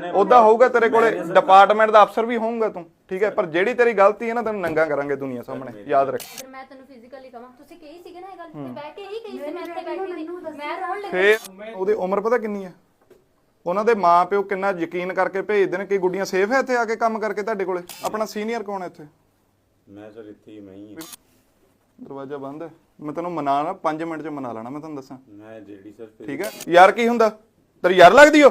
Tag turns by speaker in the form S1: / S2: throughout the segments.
S1: ਮੈਨੇ
S2: ਉਹਦਾ ਹੋਊਗਾ ਤੇਰੇ ਕੋਲੇ ਡਿਪਾਰਟਮੈਂਟ ਦਾ ਅਫਸਰ ਵੀ ਹੋਊਗਾ ਤੂੰ ਠੀਕ ਹੈ? ਪਰ ਜਿਹੜੀ ਤੇਰੀ ਗਲਤੀ ਹੈ ਨਾ ਤੈਨੂੰ ਨੰਗਾ ਕਰਾਂਗੇ ਦੁਨੀਆ ਸਾਹਮਣੇ ਯਾਦ ਰੱਖ।
S3: ਮੈਂ ਤੈਨੂੰ ਫਿਜ਼ੀਕਲੀ ਕਹਾਂ ਤੁਸੀਂ ਕਹੀ ਸੀਗੇ ਨਾ ਇਹ ਗੱਲ ਤੇ ਬਹਿ ਕੇ ਹੀ ਕਹੀ ਸੀ ਮੈਂ ਇੱਥੇ ਬੈਠੀ ਸੀ। ਮੈਂ ਰੋਣ ਲੱਗੀ।
S2: ਫੇਰ ਉਹਦੀ ਉਮਰ ਪਤਾ ਕਿੰਨੀ ਹੈ? ਉਹਨਾਂ ਦੇ ਮਾਪਿਓ ਕਿੰਨਾ ਯਕੀਨ ਕਰਕੇ ਭੇਜਦੇ ਨੇ ਕਿ ਗੁੱਡੀਆਂ ਸੇਫ ਹੈ ਇੱਥੇ ਆ ਕੇ ਕੰਮ ਕਰਕੇ ਤੁਹਾਡੇ ਕੋਲੇ? ਆਪਣਾ ਸੀਨੀਅਰ ਕੌਣ ਹੈ ਇੱਥੇ?
S1: ਮੈਂ ਸਰ ਇੱਥੇ ਹੀ ਮੈਂ ਹੀ ਹਾਂ।
S2: ਦਰਵਾਜ਼ਾ ਬੰਦ ਹੈ। ਮੈਂ ਤੈਨੂੰ ਮਨਾ ਲਾ 5 ਮਿੰਟ ਚ ਮਨਾ ਲੈਣਾ ਮੈਂ ਤੁਹਾਨੂੰ ਦੱਸਾਂ।
S1: ਮੈਂ ਜਿਹੜੀ ਸਰ
S2: ਠੀਕ ਹੈ? ਯਾਰ ਕੀ ਹੁੰਦਾ? ਤੇਰੀ ਯਾਰ ਲੱਗਦੀ ਓ?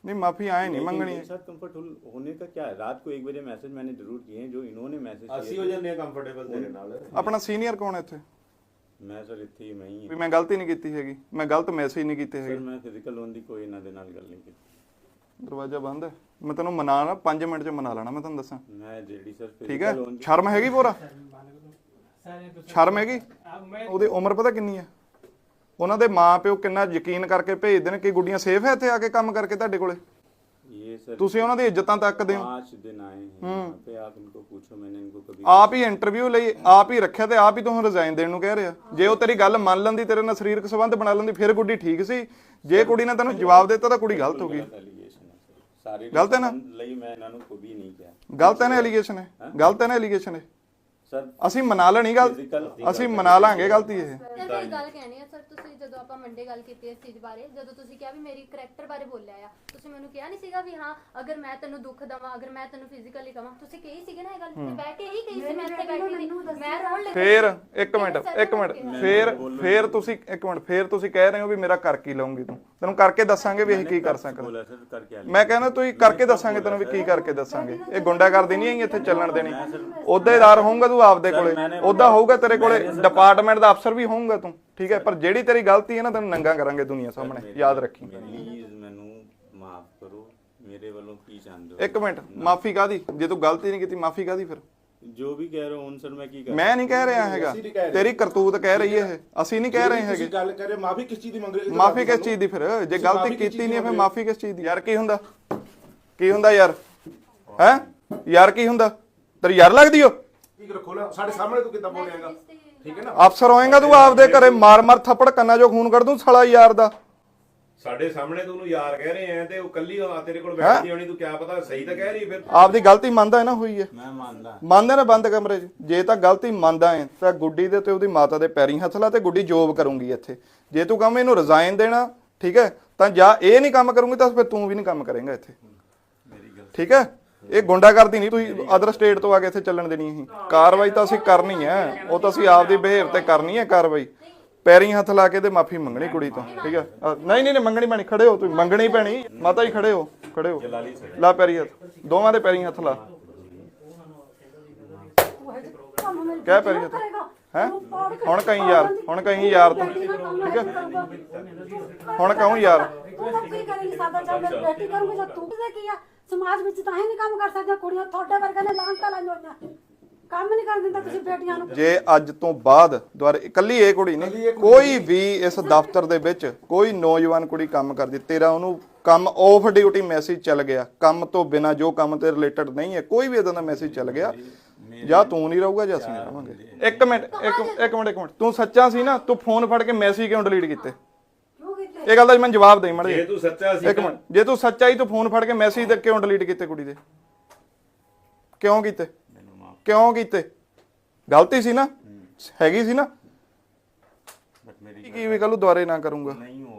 S1: लूं मैं मांग लूंगा
S2: ਨਹੀਂ ਮਾਫੀ ਆਏ ਨਹੀਂ
S1: लेकिन
S2: ਮੰਗਣੀ
S1: मेरे साथ कंफर्टेबल होने का क्या है रात को एक बजे मैसेज मैंने जरूर किए हैं जो इन्होंने मैसेज
S4: ਅਸੀਂ ਹੋ ਜਾਂਦੇ ਆ ਕੰਫਰਟੇਬਲ ਤੇਰੇ ਨਾਲ
S2: ਆਪਣਾ ਸੀਨੀਅਰ ਕੌਣ ਹੈ ਇੱਥੇ
S1: मैं सर ਇੱਥੇ ਹੀ ਮੈਂ ਹੀ
S2: ਵੀ ਮੈਂ ਗਲਤੀ ਨਹੀਂ ਕੀਤੀ ਹੈਗੀ ਮੈਂ ਗਲਤ ਮੈਸੇਜ ਨਹੀਂ ਕੀਤੇ
S1: ਸਰ
S2: ਹੈਗੇ
S1: ਮੈਂ ਫਿਜ਼ੀਕਲ ਲੋਨ ਦੀ ਕੋਈ ਇਹਨਾਂ ਦੇ ਨਾਲ ਗੱਲ ਨਹੀਂ ਕੀਤੀ
S2: ਦਰਵਾਜ਼ਾ ਬੰਦ ਹੈ ਮੈਂ ਤੈਨੂੰ ਮਨਾ ਨਾ 5 ਮਿੰਟ 'ਚ ਮਨਾ ਲੈਣਾ ਮੈਂ ਤੁਹਾਨੂੰ ਦੱਸਾਂ
S1: ਮੈਂ ਜਿਹੜੀ ਸਰ
S2: ਠੀਕ ਹੈ
S1: ਫਿਜ਼ੀਕਲ ਲੋਨ
S2: ਸ਼ਰਮ ਹੈਗੀ ਪੂਰਾ ਸ਼ਰਮ ਹੈਗੀ ਉਹਦੀ ਉਮਰ ਪਤਾ ਕਿੰਨੀ ਹੈ ਉਹਨਾਂ ਦੇ ਮਾਪਿਓ ਕਿੰਨਾ ਯਕੀਨ ਕਰਕੇ ਭੇਜਦੇ ਨੇ ਕਿ ਗੁੱਡੀਆਂ ਸੇਫ ਹੈ ਇੱਥੇ ਆ ਕੇ ਕੰਮ ਕਰਕੇ ਤੁਹਾਡੇ ਕੋਲੇ
S1: ये सर
S2: ਤੁਸੀਂ ਉਹਨਾਂ ਦੀ ਇੱਜ਼ਤਾਂ ਤੱਕਦੇ ਹੋ
S1: पांच दिन आए हैं यहाँ पे आप इनको पूछो मैंने इनको कभी
S2: ਆਪ ਹੀ ਇੰਟਰਵਿਊ ਲਈ ਆਪ ਹੀ ਰੱਖਿਆ ਤੇ ਆਪ ਹੀ ਤੁਹਾਨੂੰ ਰਿਜ਼ਾਈਨ ਦੇਣ ਨੂੰ ਕਹਿ ਰਿਹਾ ਜੇ ਉਹ ਤੇਰੀ ਗੱਲ ਮੰਨ ਲੈਂਦੀ ਤੇਰੇ ਨਾਲ ਸਰੀਰਕ ਸੰਬੰਧ ਬਣਾ ਲੈਂਦੀ ਫਿਰ ਗੁੱਡੀ ਠੀਕ ਸੀ ਜੇ ਕੁੜੀ ਨੇ ਤੈਨੂੰ ਜਵਾਬ ਦਿੱਤਾ ਤਾਂ ਕੁੜੀ ਗਲਤ ਹੋ ਗਈ
S1: एलिगेशन है सर सारे
S2: गलत है ना?
S1: ਲਈ ਮੈਂ ਇਹਨਾਂ ਨੂੰ ਕੋਈ ਨਹੀਂ ਕਿਹਾ
S2: ਗਲਤ ਹੈ ਨਾ ਐਲੀਗੇਸ਼ਨ ਹੈ ਗਲਤ ਹੈ ਨਾ ਐਲੀਗੇਸ਼ਨ ਹੈ
S1: ਸਰ
S2: ਅਸੀਂ ਮਨਾ ਲੈਣੀ ਗੱਲ ਅਸੀਂ ਮਨਾ ਲਾਂਗੇ ਗਲਤੀ ਇਹ
S3: ਤੇ ਮੇਰੀ ਗੱਲ ਕਹਿਣੀ ਹੈ ਸਰ ਤੁਸੀਂ ਜਦੋਂ ਆਪਾਂ ਮੰਡੇ ਗੱਲ ਕੀਤੀ ਇਸ ਚੀਜ਼ ਬਾਰੇ ਜਦੋਂ ਤੁਸੀਂ ਕਿਹਾ ਵੀ ਮੇਰੀ ਕਰੈਕਟਰ ਬਾਰੇ ਬੋਲਿਆ ਆ ਤੁਸੀਂ ਮੈਨੂੰ ਕਿਹਾ ਨਹੀਂ ਸੀਗਾ ਵੀ ਹਾਂ ਅਗਰ ਮੈਂ ਤੈਨੂੰ ਦੁੱਖ ਦਵਾਂ ਅਗਰ ਮੈਂ ਤੈਨੂੰ ਫਿਜ਼ੀਕਲੀ ਕਵਾਂ ਤੁਸੀਂ ਕਹੀ ਸੀਗੇ ਨਾ ਇਹ ਗੱਲ? ਤੇ ਬਹਿ ਕੇ ਹੀ ਕਹੀ ਸੀ ਮੈਂ ਇੱਥੇ ਬੈਠੀ ਸੀ। ਮੈਂ ਰੋਣ ਲੱਗੀ
S2: ਫੇਰ ਇੱਕ ਮਿੰਟ ਇੱਕ ਮਿੰਟ। ਫੇਰ ਫੇਰ ਤੁਸੀਂ ਇੱਕ ਮਿੰਟ ਫੇਰ ਤੁਸੀਂ ਕਹਿ ਰਹੇ ਹੋ ਵੀ ਮੇਰਾ ਕਰ ਕੀ ਲਊਂਗੀ ਤੂੰ? ਤੈਨੂੰ ਕਰਕੇ ਦੱਸਾਂਗੇ ਵੀ ਅਸੀਂ ਕੀ ਕਰ ਸਕਦੇ। ਮੈਂ ਕਹਿੰਦਾ ਤੁਸੀਂ ਕਰਕੇ ਦੱਸਾਂਗੇ ਤੈਨੂੰ ਵੀ ਕੀ ਕਰਕੇ ਦੱਸਾਂਗੇ। ਇਹ ਗੁੰਡਾਗਰਦੀ ਨਹੀਂ ਹੈਗੀ ਇੱਥੇ ਚੱਲਣ ਦੇਣੀ। ਅਹੁਦੇਦਾਰ ਹੋਊਗਾ ਤੂੰ ਆਪਦੇ ਕੋਲੇ। ਉਹਦਾ ਹੋਊਗਾ ਤੇਰੇ ਕੋਲੇ। ਡਿਪਾਰਟਮੈਂਟ ਦਾ ਅਫਸਰ ਵੀ ਹੋਊਗਾ ਤੂੰ। ਠੀਕ ਹੈ? ਪਰ ਜਿਹੜੀ ਤੇਰੀ ਗਲਤੀ ਹੈ ਨਾ ਤੈਨੂੰ ਨੰਗਾ ਕਰਾਂਗੇ ਦੁਨੀਆ ਸਾਹਮਣੇ ਯਾਦ ਰੱਖੀ।
S1: ਪਲੀਜ਼ ਮੈਨੂੰ ਮਾਫ ਕਰੋ ਮੇਰੇ ਵੱਲੋਂ ਕੀ ਚਾਹੁੰਦੇ ਹੋ?
S2: ਇੱਕ ਮਿੰਟ ਮਾਫੀ ਕਾਦੀ ਜੇ ਤੂੰ ਗਲਤੀ ਨਹੀਂ ਕੀਤੀ ਮਾਫੀ ਕਾਦੀ ਫਿਰ?
S1: ਜੋ ਵੀ ਕਹਿ ਰਹੇ ਹੋ ਹੁਣ ਸਰ ਮੈਂ ਕੀ ਕਰਾਂ?
S2: ਮੈਂ ਨਹੀਂ ਕਹਿ ਰਿਹਾ ਹੈਗਾ। ਤੇਰੀ ਕਰਤੂਤ ਕਹਿ ਰਹੀ ਹੈ ਇਹ। ਅਸੀਂ ਨਹੀਂ ਕਹਿ ਰਹੇ ਹੈਗੇ।
S5: ਤੁਸੀਂ ਗੱਲ ਕਰ ਰਹੇ ਮਾਫੀ ਕਿਸ ਚੀਜ਼ ਦੀ ਮੰਗ ਰਹੇ ਹੋ?
S2: ਮਾਫੀ ਕਿਸ ਚੀਜ਼ ਦੀ ਫਿਰ? ਜੇ ਗਲਤੀ ਕੀਤੀ ਨਹੀਂ ਹੈ ਫਿਰ ਮਾਫੀ ਕਿਸ ਚੀਜ਼ ਦੀ? ਯਾਰ ਕੀ ਹੁੰਦਾ? ਕੀ ਹੁੰਦਾ ਯਾਰ? ਹੈ? ਯਾਰ ਕੀ ਹੁੰਦਾ? ਤੇਰੀ ਯਾਰ ਲੱਗਦੀ ਓ?
S5: ਠੀਕ ਰੱਖੋ ਨਾ ਸਾਡੇ ਸਾਹਮਣੇ ਤੂੰ ਕਿੱਦਾਂ ਬੋਲੇਗਾ? ਠੀਕ ਹੈ ਨਾ?
S2: ਅਫਸਰ ਹੋਏਗਾ ਤੂੰ ਆਪਦੇ ਘਰੇ ਮਾਰ ਮਾਰ ਥੱਪੜ ਕੰਨਾਂ ਚੋਂ ਖੂਨ ਕੱਢ ਦੂੰ ਸਾਲਾ ਯਾਰ ਦਾ।
S4: ਸਾਡੇ ਸਾਹਮਣੇ ਤੂੰ ਉਹਨੂੰ ਯਾਰ ਕਹਿ ਰਹੇ ਆ ਤੇ ਉਹ ਕੱਲੀ ਆ ਤੇਰੇ ਕੋਲ ਬੈਠੀ ਹੋਣੀ ਤੂੰ ਕਿਆ ਪਤਾ ਸਹੀ ਤਾਂ ਕਹਿ ਰਹੀ ਫਿਰ।
S2: ਆਪਦੀ ਗਲਤੀ ਮੰਨਦਾ ਹੈ ਨਾ ਹੋਈ ਹੈ।
S1: ਮੈਂ ਮੰਨਦਾ।
S2: ਮੰਨਦੇ ਨੇ ਬੰਦ ਕਮਰੇ 'ਚ। ਜੇ ਤਾਂ ਗਲਤੀ ਮੰਨਦਾ ਹੈ ਤਾਂ ਗੁੱਡੀ ਦੇ ਤੇ ਉਹਦੀ ਮਾਤਾ ਦੇ ਪੈਰੀਂ ਹੱਥ ਲਾ ਤੇ ਗੁੱਡੀ ਜੋਬ ਕਰੂੰਗੀ ਇੱਥੇ। ਜੇ ਤੂੰ ਕਹਵੇਂ ਇਹਨੂੰ ਰਿਜ਼ਾਈਨ ਦੇਣਾ ਠੀਕ ਹੈ ਤਾਂ ਜਾਂ ਇਹ ਨਹੀਂ ਕੰਮ ਕਰੂੰਗੀ ਤਾਂ ਫਿਰ ਤੂੰ ਵੀ ਨਹੀਂ ਕੰਮ ਕਰੇਗਾ ਇੱਥੇ। ਠੀਕ ਹੈ? ਇਹ ਗੁੰਡਾਗਰਦੀ ਨਹੀਂ, ਤੁਸੀਂ ਅਦਰ ਸਟੇਟ ਤੋਂ ਆ ਕੇ ਇੱਥੇ ਚੱਲਣ ਦੇਣੀ ਹੈ ਕਾਰਵਾਈ ਤਾਂ ਅਸੀਂ ਕਰਨੀ ਹੈ, ਉਹ ਤਾਂ ਅਸੀਂ ਆਪਦੀ ਬਿਹੇਵ ਤੇ ਕਰਨੀ ਹੈ ਕਾਰਵਾਈ। ਪੈਰੀਂ ਹੱਥ ਲਾ ਕੇ ਤੇ ਮਾਫੀ ਮੰਗਣੀ ਕੁੜੀ ਤੋਂ, ਠੀਕ ਹੈ? ਨਹੀਂ ਨਹੀਂ ਨਹੀਂ, ਮੰਗਣੀ ਪੈਣੀ, ਖੜੇ ਹੋ ਤੁਸੀਂ, ਮੰਗਣੀ ਪੈਣੀ। ਮਾਤਾ ਜੀ, ਖੜੇ ਹੋ ਖੜੇ ਹੋ। ਲਾ ਪੈਰੀ ਹੱਥ, ਦੋਵਾਂ ਦੇ ਪੈਰੀ ਹੱਥ ਲਾ। ਕਹਿ ਪੈਰੀ ਹੱਥ। ਹੈ? ਹੁਣ ਕਹੀਂ ਯਾਰ ਹੁਣ ਕਹੀਂ ਯਾਰ ਤੂੰ ਠੀਕ ਹੈ? ਹੁਣ ਕਹੂੰ ਯਾਰ।
S6: ਤੂੰ ਕਰੇਂਗੀ ਸਾਦਾ ਬੇਟੀ ਕਰੂੰਗੀ ਤੂੰ ਸਮਾਜ ਵਿੱਚ ਤਾਂ ਹੀ ਨਹੀਂ ਕੰਮ ਕਰ ਸਕਦੀਆਂ ਕੁੜੀਆਂ ਤੁਹਾਡੇ ਵਰਗੇ ਨੇ ਲਾਂਟਾ ਲਾਈਆਂ ਹੋਈਆਂ ਕੰਮ ਨਹੀਂ ਕਰ ਦਿੰਦਾ ਤੁਸੀਂ ਬੇਟੀਆਂ ਨੂੰ
S2: ਜੇ ਅੱਜ ਤੋਂ ਬਾਅਦ ਦੁਆਰੇ ਇਕੱਲੀ ਇਹ ਕੁੜੀ ਨਹੀਂ। ਕੋਈ ਵੀ ਇਸ ਦਫ਼ਤਰ ਦੇ ਵਿੱਚ ਕੋਈ ਨੌਜਵਾਨ ਕੁੜੀ ਕੰਮ ਕਰਦੀ ਤੇਰਾ ਉਹਨੂੰ ਕੰਮ ਆਫ ਡਿਊਟੀ ਮੈਸੇਜ ਚੱਲ ਗਿਆ ਕੰਮ ਤੋਂ ਬਿਨਾ ਜੋ ਕੰਮ ਤੇ ਰਿਲੇਟਡ ਨਹੀਂ ਹੈ ਕੋਈ ਵੀ ਇਦਾਂ ਦਾ ਮੈਸੇਜ ਚੱਲ ਗਿਆ ਜਾਂ ਤੂੰ ਨਹੀਂ ਰਹੂਗਾ ਜਾਂ ਅਸੀਂ ਨਹੀਂ ਰਹਾਂਗੇ ਇੱਕ ਮਿੰਟ ਇੱਕ ਇੱਕ ਮਿੰਟ ਇੱਕ ਮਿੰਟ। ਤੂੰ ਸੱਚਾ ਸੀ ਨਾ ਤੂੰ ਫੋਨ ਫੜ ਕੇ ਮੈਸੇਜ ਕਿਉਂ ਡਿਲੀਟ ਕੀਤੇ?
S6: ਕਿਉਂ ਕੀਤੇ?
S2: ਇਹ ਗੱਲ ਦਾ ਮੈਨੂੰ ਜਵਾਬ ਦੇ ਮੜ
S4: ਜੇ ਤੂੰ ਸੱਚਾ ਸੀ
S2: ਇੱਕ ਮਿੰਟ ਜੇ ਤੂੰ ਸੱਚਾ ਹੀ ਤੂੰ ਫੋਨ ਫੜ ਕੇ ਮੈਸੇਜ ਤੇ ਕਿਉਂ ਡਿਲੀਟ ਕੀਤੇ ਕੁੜੀ ਦੇ? ਕਿਉਂ ਕੀਤੇ? ਕਿਉਂ ਕੀਤੇ? ਗਲਤੀ ਸੀ ਨਾ? ਹੈਗੀ ਸੀ ਨਾ? ਕੀ ਵੀ ਕੱਲੂ ਦੁਬਾਰੇ ਨਾ ਕਰੂੰਗਾ।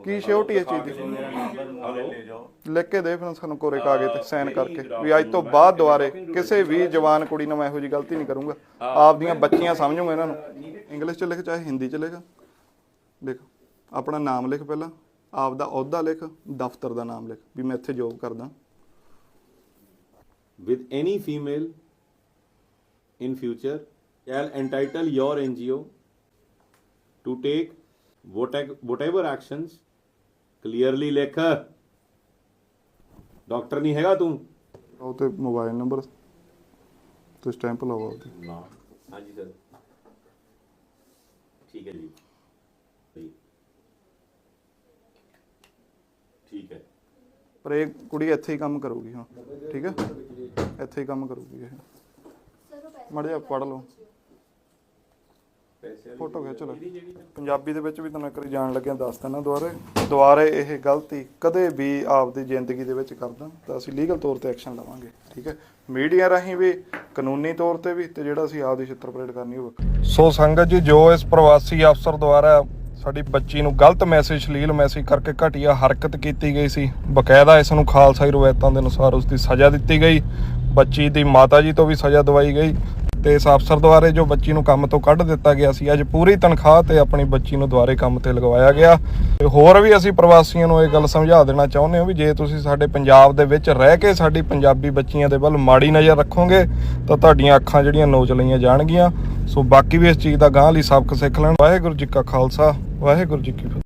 S2: ਕੀ ਸ਼ਿਓਰਟੀ ਇਸ ਚੀਜ਼ ਦੀ?
S1: ਲੈ ਜਾਓ
S2: ਲਿਖ ਕੇ ਦੇ ਫਿਰ ਸਾਨੂੰ ਕੋਰੇ ਕਾਗਜ਼ ਤੇ ਸਾਈਨ ਕਰਕੇ ਵੀ ਅੱਜ ਤੋਂ ਬਾਅਦ ਦੁਬਾਰੇ ਕਿਸੇ ਵੀ ਜਵਾਨ ਕੁੜੀ ਨੂੰ ਮੈਂ ਇਹੋ ਜੀ ਗਲਤੀ ਨਹੀਂ ਕਰੂੰਗਾ। ਆਪਦੀਆਂ ਬੱਚੀਆਂ ਸਮਝੂਗਾ ਇਹਨਾਂ ਨੂੰ। ਇੰਗਲਿਸ਼ ਚ ਲਿਖ ਚਾਹੇ ਹਿੰਦੀ ਚ ਲਿਖ। ਲਿਖ ਆਪਣਾ ਨਾਮ ਲਿਖ ਪਹਿਲਾਂ ਆਪ ਦਾ ਅਹੁਦਾ ਲਿਖ ਦਫ਼ਤਰ ਦਾ ਨਾਮ ਲਿਖ ਵੀ ਮੈਂ ਇੱਥੇ ਜੋਬ ਕਰਦਾ।
S1: With any female in future shall entitle your NGO to take whate- whatever actions clearly ਲਿਖ। ਡਾਕਟਰ ਨਹੀਂ ਹੈਗਾ ਤੂੰ?
S2: ਉਹ ਤੇ ਮੋਬਾਈਲ ਨੰਬਰ ਤੇ ਸਟੈਂਪ ਲਾਓ ਉਹਦੀ
S1: ਨਾ। ਹਾਂਜੀ ਸਰ ਠੀਕ ਹੈ ਜੀ। ਠੀਕ ਹੈ।
S2: ਪਰ ਇਹ ਕੁੜੀ ਇੱਥੇ ਹੀ ਕੰਮ ਕਰੂਗੀ ਹਾਂ ਠੀਕ ਹੈ? ਇੱਥੇ ਹੀ ਕੰਮ ਕਰੂਗੀ ਇਹ। ਮੜ ਜਾ ਪੜ ਲਓ। ਫੋਟੋ ਖਿੱਚ ਲਓ। ਪੰਜਾਬੀ ਦੇ ਵਿੱਚ ਵੀ ਤੁਹਾਨੂੰ ਇੱਕ ਵਾਰੀ ਜਾਣ ਲੱਗਿਆ ਦੱਸ ਦਿੰਦਾ ਦੁਬਾਰੇ। ਦੁਬਾਰੇ ਇਹ ਗਲਤੀ ਕਦੇ ਵੀ ਆਪਦੀ ਜ਼ਿੰਦਗੀ ਦੇ ਵਿੱਚ ਕਰਦਾ। ਤਾਂ ਅਸੀਂ ਲੀਗਲ ਤੌਰ ਤੇ ਐਕਸ਼ਨ ਲਵਾਂਗੇ ਠੀਕ ਹੈ? ਮੀਡੀਆ ਰਾਹੀਂ ਵੀ ਕਾਨੂੰਨੀ ਤੌਰ ਤੇ ਵੀ ਤੇ ਜਿਹੜਾ ਅਸੀਂ ਆਪਦੀ ਛਿੱਤਰ ਪਰੇਡ ਕਰਨੀ ਹੋਵੇ
S7: ਸੋ ਸੰਗਤ ਜੀ ਜੋ ਇਸ ਪ੍ਰਵਾਸੀ ਅਫਸਰ ਦੁਆਰਾ ਸਾਡੀ ਬੱਚੀ ਨੂੰ ਗਲਤ ਮੈਸੇਜ ਸ਼ਲੀਲ ਮੈਸੇਜ ਕਰਕੇ ਘਟੀਆ ਹਰਕਤ ਕੀਤੀ ਗਈ ਸੀ ਬਕਾਇਦਾ ਇਸ ਨੂੰ ਖਾਲਸਾਈ ਰਵਾਇਤਾਂ ਦੇ ਅਨੁਸਾਰ ਉਸ ਦੀ ਸਜ਼ਾ ਦਿੱਤੀ ਗਈ। ਬੱਚੀ ਦੀ ਮਾਤਾ ਜੀ ਤੋਂ ਵੀ ਸਜ਼ਾ ਦਵਾਈ ਗਈ। ਤੇ ਇਸ ਅਫਸਰ ਦੁਆਰੇ ਜੋ ਬੱਚੀ ਨੂੰ ਕੰਮ ਤੋਂ ਕੱਢ ਦਿੱਤਾ ਗਿਆ ਸੀ, ਅੱਜ ਪੂਰੀ ਤਨਖਾਹ ਤੇ ਆਪਣੀ ਬੱਚੀ ਨੂੰ ਦੁਆਰੇ ਕੰਮ ਤੇ ਲਗਵਾਇਆ ਗਿਆ। ਤੇ ਹੋਰ ਵੀ ਅਸੀਂ ਪ੍ਰਵਾਸੀਆਂ ਨੂੰ ਇਹ ਗੱਲ ਸਮਝਾ ਦੇਣਾ ਚਾਹੁੰਦੇ ਹਾਂ ਵੀ ਜੇ ਤੁਸੀਂ ਸਾਡੇ ਪੰਜਾਬ ਦੇ ਵਿੱਚ ਰਹਿ ਕੇ ਸਾਡੀ ਪੰਜਾਬੀ ਬੱਚੀਆਂ ਦੇ ਵੱਲ ਮਾੜੀ ਨਜ਼ਰ ਰੱਖੋਗੇ, ਤਾਂ ਤੁਹਾਡੀਆਂ ਅੱਖਾਂ ਜਿਹੜੀਆਂ ਨੋਚ ਲਈਆਂ ਜਾਣਗੀਆਂ। ਸੋ ਬਾਕੀ ਵੀ ਇਸ ਚੀਜ਼ ਦਾ ਗਾਂਹ ਲਈ ਸਬਕ ਸਿੱਖ ਲੈਣ। ਵਾਹਿਗੁਰੂ ਜੀ ਕਾ ਖਾਲਸਾ, ਵਾਹਿਗੁਰੂ ਜੀ ਕੀ ਫਤਿਹ।